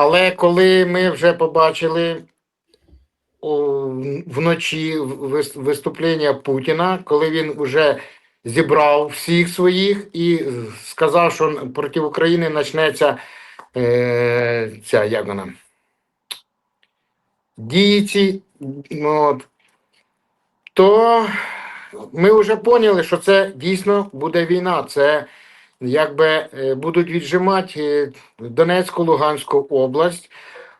але коли ми вже побачили о, вночі виступлення Путіна, коли він вже зібрав всіх своїх і сказав, що проти України почнеться е, ця як вона, дії ну, от, то ми вже поняли, що це дійсно буде війна. Це якби е, будуть віджимати е, Донецьку, Луганську область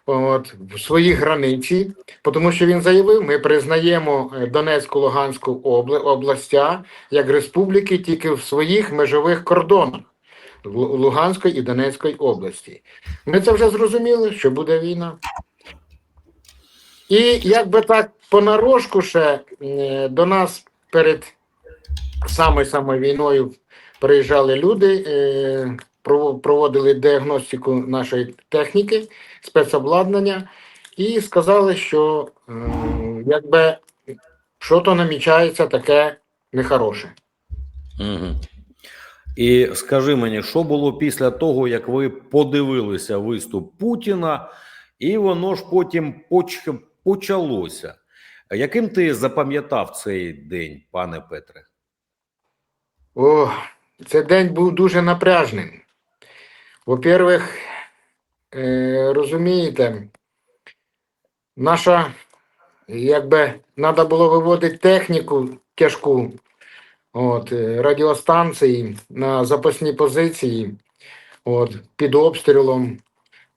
от, в своїй границі, тому що він заявив, ми признаємо е, Донецьку, Луганську обла- областя як республіки тільки в своїх межових кордонах Луганської і Донецької області. Ми це вже зрозуміли, що буде війна. І якби так понарошку ще до нас перед саме саме війною приїжджали люди, е, проводили діагностику нашої техніки, спецобладнання, і сказали, що е, якби що то намічається таке нехороше. Угу. І скажи мені, що було після того, як ви подивилися виступ Путіна, і воно ж потім поч... почалося. Яким ти запам'ятав цей день, пане Петре? О, цей день був дуже напряжним. Во-первых, е, розумієте, наша, якби треба було виводити техніку тяжку, от, е, радіостанції на запасні позиції от, під обстрілом.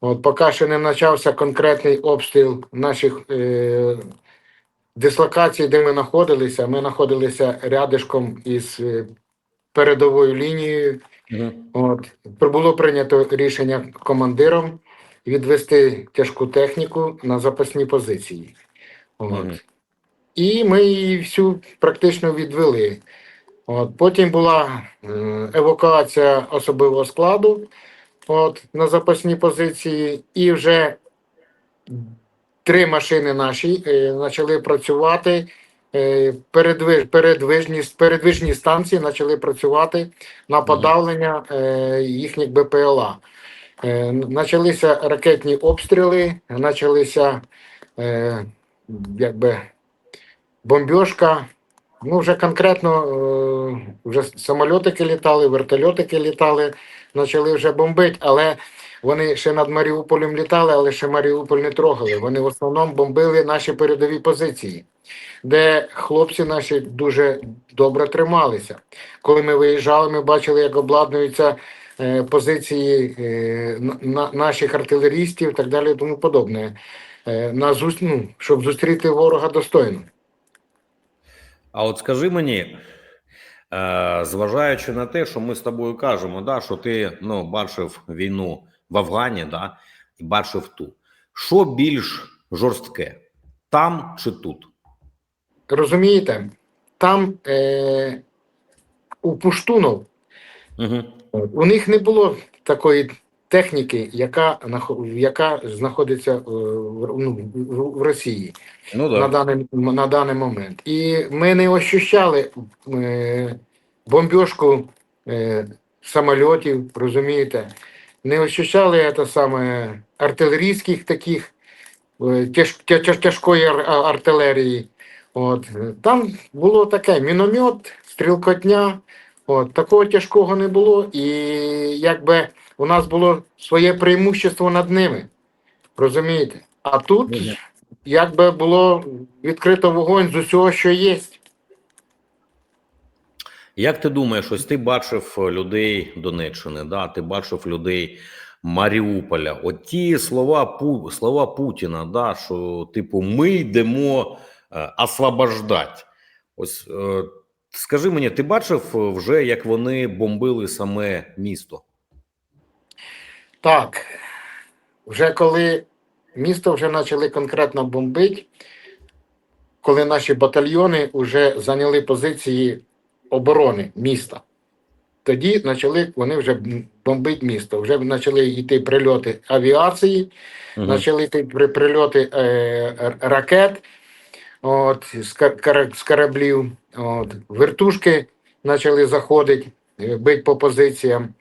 От, поки ще не почався конкретний обстріл наших е, дислокацій, де ми знаходилися, ми знаходилися рядишком із е, передовою лінією. Угу. От було прийнято рішення командиром відвести тяжку техніку на запасні позиції. От. Мгм. І ми її всю практично відвели. От. Потім була е, евакуація особового складу от, на запасні позиції, і вже три машини наші е, почали працювати. Е, Передвиж, передвижні, передвижні станції почали працювати на подавлення е, їхніх БПЛА. Е, Почалися ракетні обстріли, почалися якби бомбьошка. Ну, вже конкретно е, вже самольотики літали, вертольотики літали, почали вже бомбити, але вони ще над Маріуполем літали, але ще Маріуполь не трогали. Вони в основному бомбили наші передові позиції, де хлопці наші дуже добре трималися. Коли ми виїжджали, ми бачили, як обладнуються е, позиції е, на- на, наших артилерістів і так далі, і тому подобне. На ну, щоб зустріти ворога достойно. А от скажи мені, е, зважаючи на те, що ми з тобою кажемо, да, що ти ну, бачив війну в Афгані, да, і бачив ту. Що більш жорстке, там чи тут? Розумієте, там е, у Пуштунов Угу. у них не було такої техніки, яка, яка знаходиться е, в, ну, в, Росії Ну на, даний, на даний момент. І ми не ощущали е, бомбьошку е, самольотів, розумієте, не ощущали це саме артилерійських таких е, тяж, тяж, тяжкої артилерії. От. Там було таке міномет, стрілкотня, от, такого тяжкого не було, і якби у нас було своє преимущество над ними. Розумієте? А тут якби було відкрито вогонь з усього, що є. Як ти думаєш, ось ти бачив людей Донеччини, да? ти бачив людей Маріуполя. От ті слова, Пу, слова Путіна, да, що типу ми йдемо е, освобождати. Ось е, скажи мені, ти бачив вже, як вони бомбили саме місто? Так, вже коли місто вже почали конкретно бомбити, коли наші батальйони вже зайняли позиції оборони міста, тоді почали вони вже бомбити місто. Вже почали йти прильоти авіації, Мгм. почали йти прильоти е, ракет от, з кораблів. От, вертушки почали заходити, е, бити по позиціям.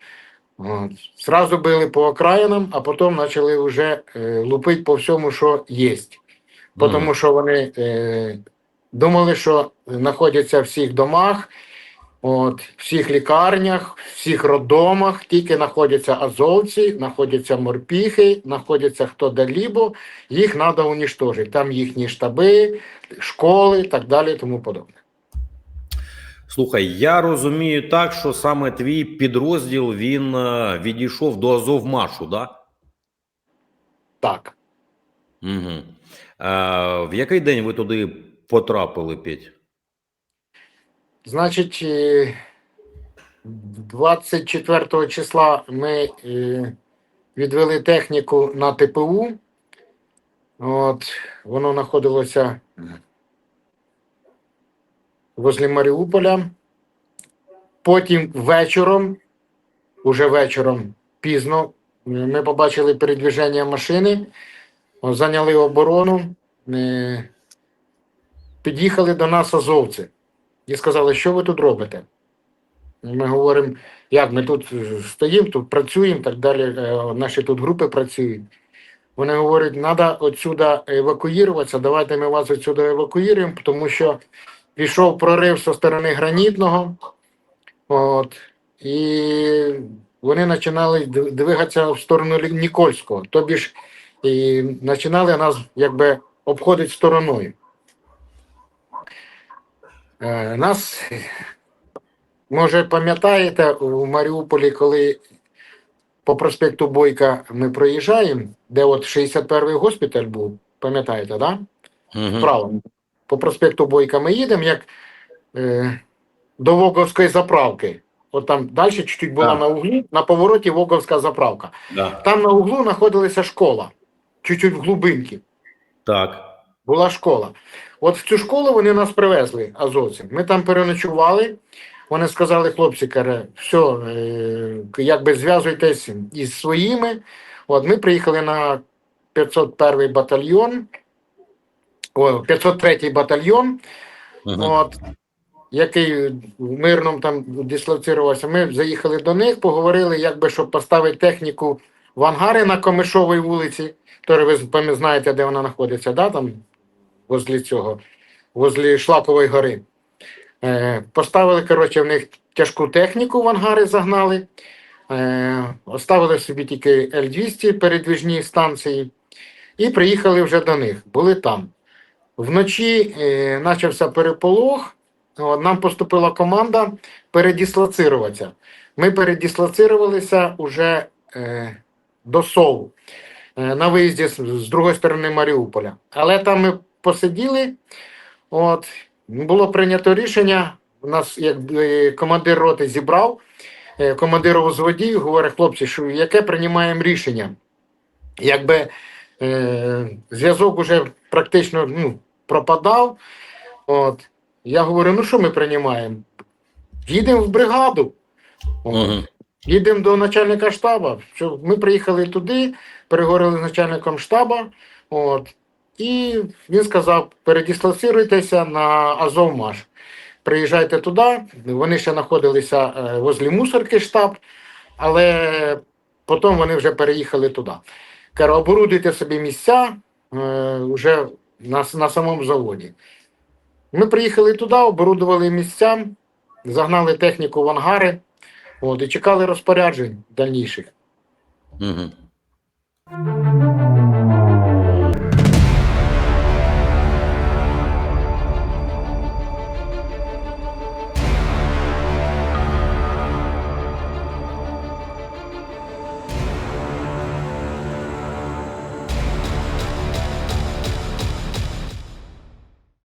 От. Сразу били по окраїнам, а потім почали вже е, лупити по всьому, що є. Тому що вони е, думали, що знаходяться в всіх домах, от, всіх лікарнях, всіх роддомах, тільки знаходяться азовці, знаходяться морпіхи, знаходяться хто далібо, їх треба унічтожити. Там їхні штаби, школи і так далі, тому подобне. Слухай, я розумію так, що саме твій підрозділ він е, відійшов до Азовмашу, да? Так. Угу. Е, в який день ви туди потрапили, Петь? Значить, е, 24 числа ми е, відвели техніку на ТПУ. От, воно знаходилося возле Маріуполя. Потім вечором, уже вечором, пізно, ми побачили передвіження машини, зайняли оборону, е, під'їхали до нас азовці і сказали, що ви тут робите? Ми говоримо, як ми тут стоїмо, тут працюємо, так далі. е, Наші тут групи працюють. Вони говорять, треба отсюда евакуюватися, давайте ми вас отсюда евакуюємо, тому що пішов прорив зі сторони гранітного. От, і вони починали двигатися в сторону Нікольського. Тобі ж і починали нас якби обходити стороною. Е, Нас, може, пам'ятаєте, у Маріуполі, коли по проспекту Бойка ми проїжджаємо, де от 61-й госпіталь був, пам'ятаєте, так? Да? Угу. Вправо. По проспекту Бойка ми їдемо, як е, до Воговської заправки. От там далі чуть-чуть була Так. на углу, на повороті Воговська заправка. Да. Там на углу знаходилася школа, чуть-чуть в глубинки. Так. Була школа. От в цю школу вони нас привезли, азовці. Ми там переночували. Вони сказали, хлопці, каже, все, е, якби зв'язуйтесь із своїми. От ми приїхали на 501 батальйон, о, 503 батальйон, Угу. от, який в мирному там дислоцирувався. Ми заїхали до них, поговорили, якби, щоб поставити техніку в ангари на Комишовій вулиці. Тож ви знаєте, де вона знаходиться, да? там возле цього, возле Шлакової гори. Е, поставили, коротше, в них тяжку техніку в ангари загнали. Е, оставили собі тільки Л-200 передвіжні станції і приїхали вже до них. Були там. Вночі е, почався переполох. Нам поступила команда передислоцируватися. Ми передислоцирувалися уже е, до Сову е, на виїзді з, другої сторони Маріуполя. Але там ми посиділи. От, було прийнято рішення. У нас як е, командир роти зібрав е, командиру взводів, говорить, хлопці, що яке приймаємо рішення? Якби е, зв'язок уже практично ну, пропадав. От, я говорю, ну що ми приймаємо? Їдемо в бригаду. Угу. Їдемо до начальника штабу. Ми приїхали туди, переговорили з начальником штабу. От, і він сказав: передислоцируйтеся на Азовмаш. Приїжджайте туди. Вони ще знаходилися е, возле мусорки штаб, але потім вони вже переїхали туди. Каже, оборудуйте собі місця е, вже на, на самому заводі. Ми приїхали туди, оборудували місця, загнали техніку в ангари. От, і чекали розпоряджень дальніших. Угу.